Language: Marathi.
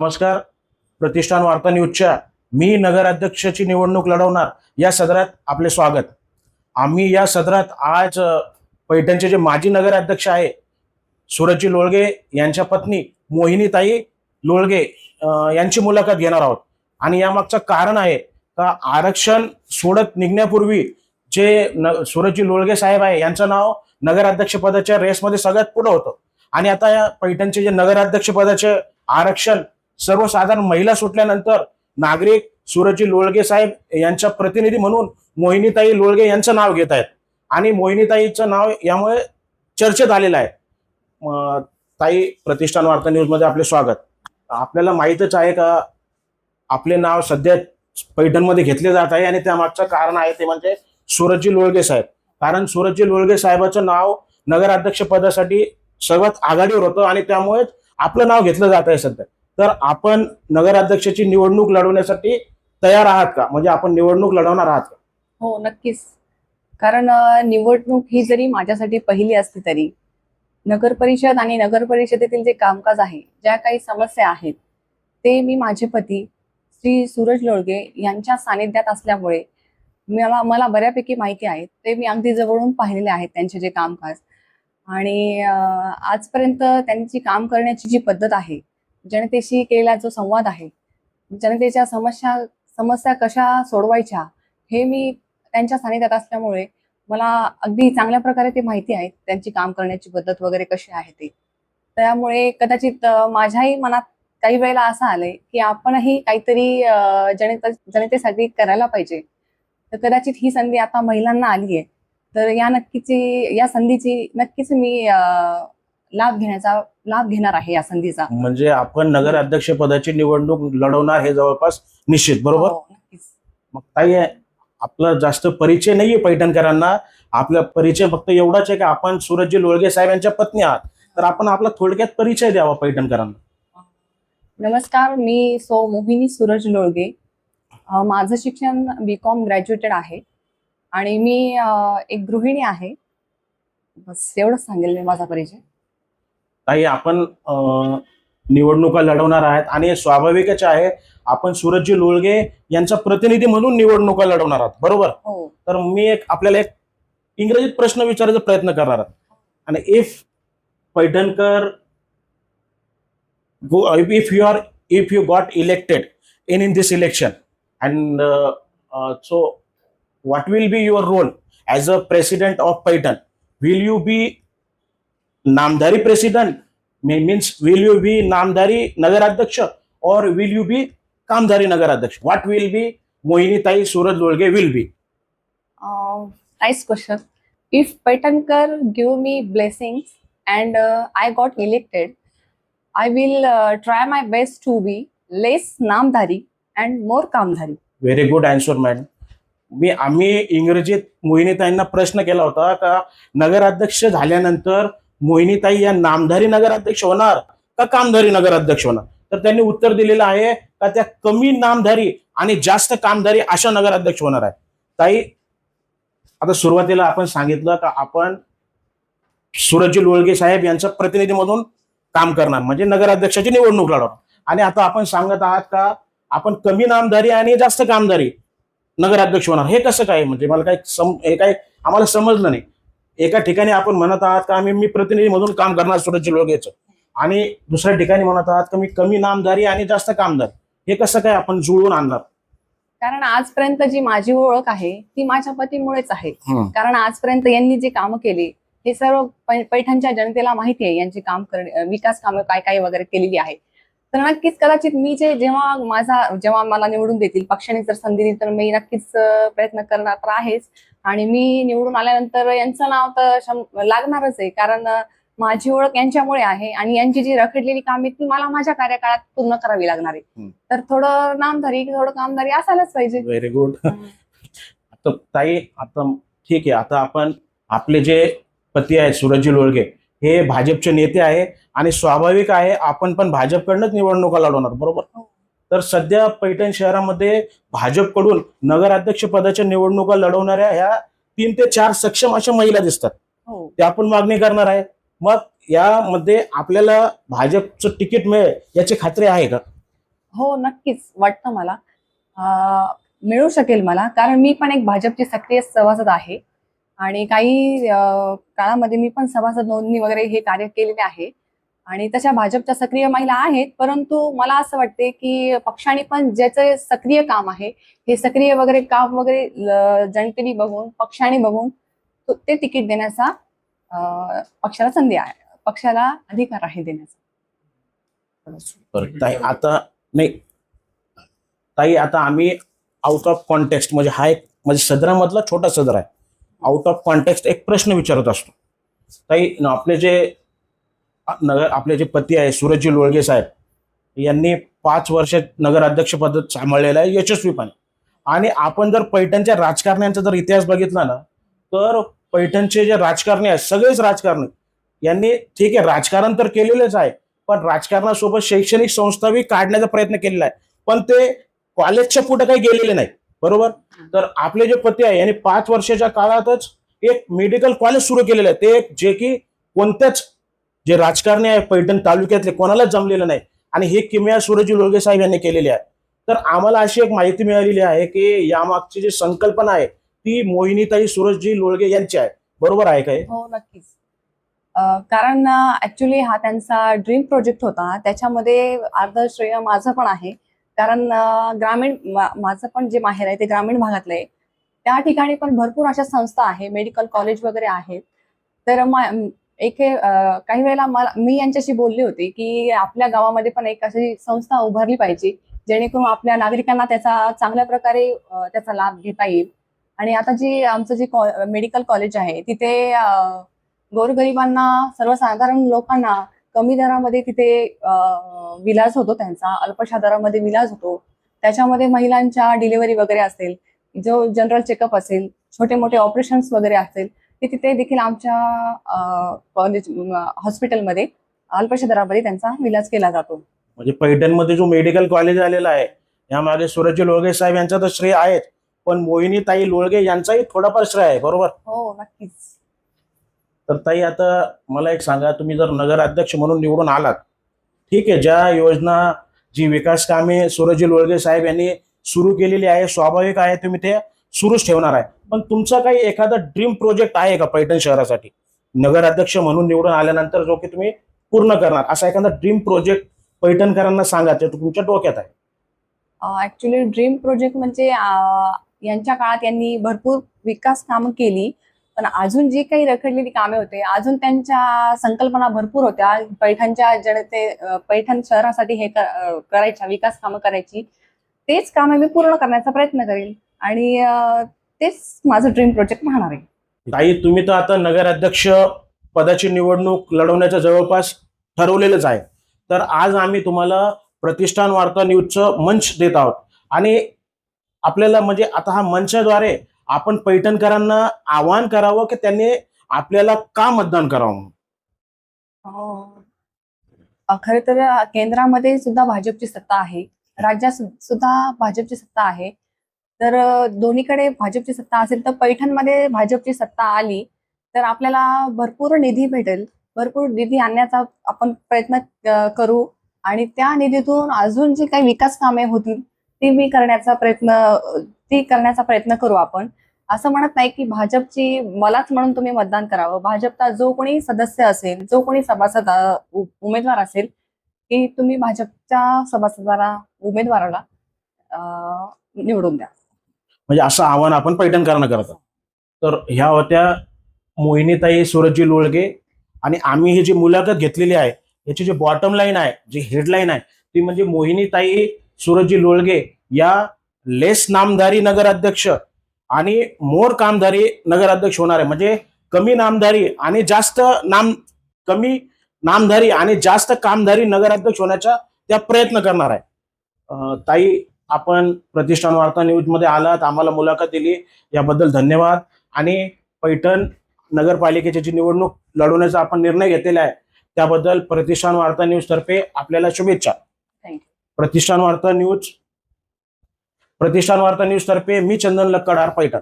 नमस्कार. प्रतिष्ठान वार्ता न्यूजच्या मी नगराध्यक्षाची निवडणूक लढवणार या सदरात आपले स्वागत. आम्ही या सदरात आज पैठणचे जे माजी नगराध्यक्ष आहे सूरजजी लोळगे यांच्या पत्नी मोहिनीताई लोळगे यांची मुलाखत घेणार आहोत. आणि यामागचं कारण आहे का आरक्षण सोडत निघण्यापूर्वी जे न सूरजजी लोळगे साहेब आहे यांचं नाव नगराध्यक्षपदाच्या रेसमध्ये सगळ्यात पुढं होतं. आणि आता या पैठणचे जे नगराध्यक्षपदाचे आरक्षण सर्वसाधारण महिला सुटल्यानंतर नागरिक सूरजजी लोळगे साहेब यांच्या प्रतिनिधी म्हणून मोहिनीताई लोळगे यांचं नाव घेत आहेत. आणि मोहिनीताईचं नाव यामुळे चर्चेत आलेलं आहे. ताई प्रतिष्ठान वार्ता न्यूजमध्ये आपले स्वागत. आपल्याला माहीतच आहे का आपले नाव सध्या पैठणमध्ये घेतले जात आहे आणि त्यामागचं कारण आहे ते म्हणजे सूरजजी लोळगे साहेब. कारण सूरजजी लोळगे साहेबाचं नाव नगराध्यक्ष पदासाठी सर्वात आघाडीवर होतं आणि त्यामुळेच आपलं नाव घेतलं जात आहे सध्या. तर आपण नगराध्यक्षाची निवडणूक लढवण्यासाठी तयार आहात का? म्हणजे आपण निवडणूक लढवणार आहात का? हो नक्कीच. कारण निवडणूक ही जरी माझ्यासाठी पहिली असली तरी नगर परिषद आणि नगर परिषदेतील जे कामकाज आहे ज्या काही समस्या आहेत ते मी माझे पती श्री सूरज लोळगे यांच्या सानिध्यात असल्यामुळे मला मला बऱ्यापैकी माहिती आहे. ते मी अगदी जवळून पाहिलेले आहेत त्यांचे जे कामकाज. आणि आजपर्यंत त्यांची काम करण्याची जी पद्धत आहे जनतेशी केलेला जो संवाद आहे जनतेच्या समस्या समस्या कशा सोडवायच्या हे मी त्यांच्या सानिध्यात असल्यामुळे मला अगदी चांगल्या प्रकारे ते माहिती आहे त्यांची काम करण्याची पद्धत वगैरे कशी आहे ते. त्यामुळे कदाचित माझ्याही मनात काही वेळेला असं आलंय की आपणही काहीतरी जनते जनतेसाठी करायला पाहिजे. तर कदाचित ही संधी आता महिलांना आली आहे तर या नक्कीची या संधीची नक्कीच मी अ, लाभ घेण्याचा लाभ घेणार आहे या संधीचा. म्हणजे आपण नगराध्यक्ष पदाची निवडणूक लढवणार हे जवळपास निश्चित बरोबर? हो, नक्कीच. मग ताई आपला जास्त परिचय नाहीये पैठणकरांना. आपला परिचय फक्त एवढाच आहे की आपण सूरजजी लोळगे साहेब यांच्या पत्नी आहात. तर आपण आपला थोडक्यात परिचय द्यावा पैठणकरांना. नमस्कार मी सो मोहिनी सूरज लोळगे. अ, माझं शिक्षण बी कॉम ग्रॅज्युएटेड आहे. आणि मी अ, एक गृहिणी आहे. बस एवढंच सांगेल मी माझा परिचय. ताई आपण अं, निवडणुका लढवणार आहेत आणि स्वाभाविकच आहे आपण सूरजजी लोळगे यांचा प्रतिनिधी म्हणून निवडणुका लढवणार आहात बरोबर? हो. तर मी एक आपल्याला एक इंग्रजीत प्रश्न विचारायचा प्रयत्न करणार आहे आणि if Paithankar if you are if you got elected in in this election and so what will be your role as a president of Paitan? Will you be Me- Means will you be Namdari Nagaraध्यक्ष or will you be Kamdari Nagaraध्यक्ष? What will be Mohini Tai Suraj Lolge will be? Nice question if Paithankar give me blessings and I got elected I will try my best to be less Namdhari and more कामधारी व्हेरी गुड आन्सर मॅडम मी आम्ही इंग्रजीत मोहिनीताईंना प्रश्न केला होता का नगराध्यक्ष झाल्यानंतर मोहिनीताई या नामधारी नगराध्यक्ष होणार का कामधारी नगराध्यक्ष होणार? तर त्यांनी उत्तर दिलेलं आहे का त्या कमी नामधारी आणि जास्त कामधारी अशा नगराध्यक्ष होणार आहे ताई आता सुरुवातीला आपण सांगितलं का आपण सुरज लोळगे साहेब यांचं प्रतिनिधी म्हणून काम करणार म्हणजे नगराध्यक्षाची निवडणूक लढवणार. आणि आता आपण सांगत आहात का आपण कमी नामधारी आणि जास्त कामधारी नगराध्यक्ष होणार. हे कसं काय? म्हणजे मला काही सम हे काय आम्हाला समजलं नाही. एका ठिकाणी आपण म्हणत आहात का आम्ही मी प्रतिनिधी म्हणून काम करणार सुरक्षित लोकांचं आणि दुसऱ्या ठिकाणी म्हणत आहात का मी कमी नामधारी आणि जास्त कामदार. हे कसं काय आपण जुळवून आणणार? कारण आजपर्यंत जी माझी ओळख आहे ती माझ्या पतीमुळेच आहे. कारण आजपर्यंत यांनी जे कामं केली हे सर्व पैठणच्या जनतेला माहिती आहे यांची काम करणे विकास कामं काय काय वगैरे केलेली आहे तर नक्कीच कदाचित मी जे जेव्हा माझा जेव्हा मला निवडून देतील पक्षाने जर संधी दिली तर मी नक्कीच प्रयत्न करणार तर आहेच. आणि मी निवडून आल्यानंतर यांचं नाव तर लागणारच आहे. कारण माझी ओळख यांच्यामुळे आहे आणि यांची जी रखडलेली कामे ती मला माझ्या कार्यकाळात पूर्ण करावी लागणार आहे. तर थोडं नामधारी थोडं कामधारी असायलाच पाहिजे. व्हेरी गुड आता ताई आता ठीक आहे. आता आपण आपले जे पती आहेत सूरजजी लोळगे हे भाजपचे नेते आहे आणि स्वाभाविक आहे आपण पण भाजपकडनंच निवडणुका लढवणार बरोबर? हो. तर सध्या पैठण शहरामध्ये भाजपकडून नगराध्यक्ष पदाच्या निवडणुका लढवणाऱ्या ह्या तीन ते चार सक्षम अशा महिला दिसतात. हो. ते आपण मागणी करणार आहे. मग यामध्ये आपल्याला भाजपचं तिकीट मिळेल याची खात्री आहे का? हो नक्कीच. वाटतं मला. मिळू शकेल मला. कारण मी पण एक भाजपची सक्रिय सभासद आहे. आणि काही काळामध्ये मी पण सभासद नोंदणी वगैरे हे कार्य केलेले आहे. आणि तशा भाजपच्या सक्रिय महिला आहेत परंतु मला असं वाटते की पक्षाने पण ज्याचं सक्रिय काम आहे हे सक्रिय वगैरे काम वगैरे जनतेने बघून पक्षाने बघून ते तिकीट देण्याचा पक्षाला संधी आहे पक्षाला अधिकार आहे देण्याचा. ताई आता नाही ताई आता आम्ही आउट ऑफ कॉन्टेक्स्ट म्हणजे हा एक म्हणजे सदरामधला छोटा सदर आहे. आउट ऑफ कॉन्टेक्स्ट एक प्रश्न विचारत असतो. ताई आपले जे नगर आपले जे पती आहे सूरजजी लोळगे साहेब यांनी पाच वर्ष नगराध्यक्ष पद सांभाळलेलं आहे यशस्वीपणे. आणि आपण जर पैठणच्या राजकारण्यांचा जर इतिहास बघितला ना तर पैठणचे जे राजकारणी आहेत सगळेच राजकारणी यांनी ठीक आहे राजकारण तर केलेलेच आहे पण राजकारणासोबत शैक्षणिक संस्थाही काढण्याचा प्रयत्न केलेला आहे. पण ते कॉलेजच्या पुढे काही गेलेले नाही बरोबर? तर आपले जे पती आहे यांनी पाच वर्षाच्या काळातच एक मेडिकल कॉलेज सुरू केलेलं आहे. ते एक जे की कोणत्याच जे राजकारणी आहे पैठण तालुक्यातले कोणालाच जमलेलं नाही. आणि हे किमया सूरजी लोळगे साहेब यांनी केलेली आहे. तर आम्हाला अशी एक माहिती मिळालेली आहे की यामागची जी संकल्पना आहे ती मोहिनीताई सूरजजी लोळगे यांची आहे. बरोबर आहे काय हो? नक्कीच. कारण ऍक्च्युली हा त्यांचा ड्रीम प्रोजेक्ट होता. त्याच्यामध्ये अर्ध श्रेय माझं पण आहे. कारण ग्रामीण माझं पण जे माहेर आहे ते ग्रामीण भागातलं आहे. त्या ठिकाणी पण भरपूर अशा संस्था आहे मेडिकल कॉलेज वगैरे आहेत. तर एक काही वेळेला मला मी यांच्याशी बोलले होते की आपल्या गावामध्ये पण एक अशी संस्था उभारली पाहिजे जेणेकरून आपल्या नागरिकांना त्याचा चांगल्या प्रकारे त्याचा लाभ घेता येईल. आणि आता जी आमचं जे मेडिकल कॉलेज आहे तिथे गोरगरिबांना सर्वसाधारण लोकांना कमी दरामध्ये तिथे विलाज होतो त्यांचा अल्पशा दरामध्ये विलाज होतो. त्याच्यामध्ये महिलांच्या डिलिव्हरी वगैरे असेल जो जनरल चेकअप असेल छोटे मोठे ऑपरेशन्स वगैरे असेल ते तिथे देखील आमच्या कॉलेज हॉस्पिटलमध्ये अल्पशा दरामध्ये त्यांचा विलाज केला जातो. म्हणजे पैठणमध्ये जो मेडिकल कॉलेज आलेला आहे यामागे सूरजजी लोळगे साहेब यांचा तर श्रेय आहेच पण मोहिनी ताई लोळगे यांचाही थोडाफार श्रेय आहे बरोबर? हो नक्कीच. तर ताई आता मला एक सांगा तुम्ही जर नगराध्यक्ष म्हणून निवडून आलात ठीक आहे ज्या योजना जी विकास कामे सूरजील लोळगे साहेब यांनी सुरू केलेली आहे स्वाभाविक आहे तुम्ही ते सुरूच ठेवणार आहे. पण तुमचा काही एखादा ड्रीम प्रोजेक्ट आहे का पैठण शहरासाठी? नगराध्यक्ष म्हणून निवडून आल्यानंतर जो की तुम्ही पूर्ण करणार असा एखादा ड्रीम प्रोजेक्ट पैठणकरांना सांगा ते तुमच्या डोक्यात आहे. ऍक्च्युली ड्रीम प्रोजेक्ट म्हणजे यांच्या काळात यांनी भरपूर विकास कामं केली पण अजून जी काही रखडलेली कामे होते अजून त्यांच्या संकल्पना भरपूर होत्या. पैठणच्या जनते पैठण शहरासाठी हे करायच्या विकास कामं करायची. तेच कामे मी पूर्ण करण्याचा प्रयत्न करेल. आणि तेच माझं ड्रीम प्रोजेक्ट राहणार आहे. ताई तुम्ही तर आता नगराध्यक्ष पदाची निवडणूक लढवण्याचं जवळपास ठरवलेलंच आहे. तर आज आम्ही तुम्हाला प्रतिष्ठान वार्ता न्यूजचं मंच देत आहोत. आणि आपल्याला म्हणजे आता हा मंचाद्वारे आपण पैठणकरांना आवाहन करावं की त्यांनी आपल्याला का मतदान करावं? खर खरं तर केंद्रामध्ये सुद्धा भाजपची सत्ता आहे. राज्यात सुद्धा भाजपची सत्ता आहे. तर दोन्हीकडे भाजपची सत्ता असेल तर पैठणमध्ये भाजपची सत्ता आली तर आपल्याला भरपूर निधी भेटेल. भरपूर निधी आणण्याचा आपण प्रयत्न करू आणि त्या निधीतून अजून जी काही विकास कामे होतील ती मी करण्याचा प्रयत्न ती करण्याचा प्रयत्न करू आपण. असं म्हणत नाही की भाजपची मलाच म्हणून तुम्ही मतदान करावं. भाजपचा जो कोणी सदस्य असेल जो कोणी सभासद उ- उमेदवार असेल की तुम्ही भाजपच्या सभासदाला उमेदवाराला निवडून द्या. म्हणजे असं आव्हान आपण पैठणकरांना करत तर ह्या होत्या मोहिनीताई सूरजजी लोळगे आणि आम्ही ही जी मुलाखत घेतलेली आहे याची जी बॉटम लाईन आहे जी हेडलाईन आहे ती म्हणजे मोहिनीताई सूरजजी लोळगे या लेस नामधारी नगराध्यक्ष आणि मोर कामधारी नगराध्यक्ष होणार. आहे म्हणजे कमी नामधारी आणि जास्त नाम कमी नामधारी आणि जास्त कामधारी नगराध्यक्ष होण्याचा त्या प्रयत्न करणार आहे. ताई आपण प्रतिष्ठान वार्ता न्यूजमध्ये आलात. आम्हाला मुलाखत दिली. याबद्दल धन्यवाद. आणि पैठण नगरपालिकेची जी निवडणूक लढवण्याचा आपण निर्णय घेतलेला आहे त्याबद्दल प्रतिष्ठान वार्ता न्यूज तर्फे आपल्याला शुभेच्छा. प्रतिष्ठान वार्ता न्यूज प्रतिष्ठान वार्ता न्यूज तर्फे मी चंदन लक्कडार पैठण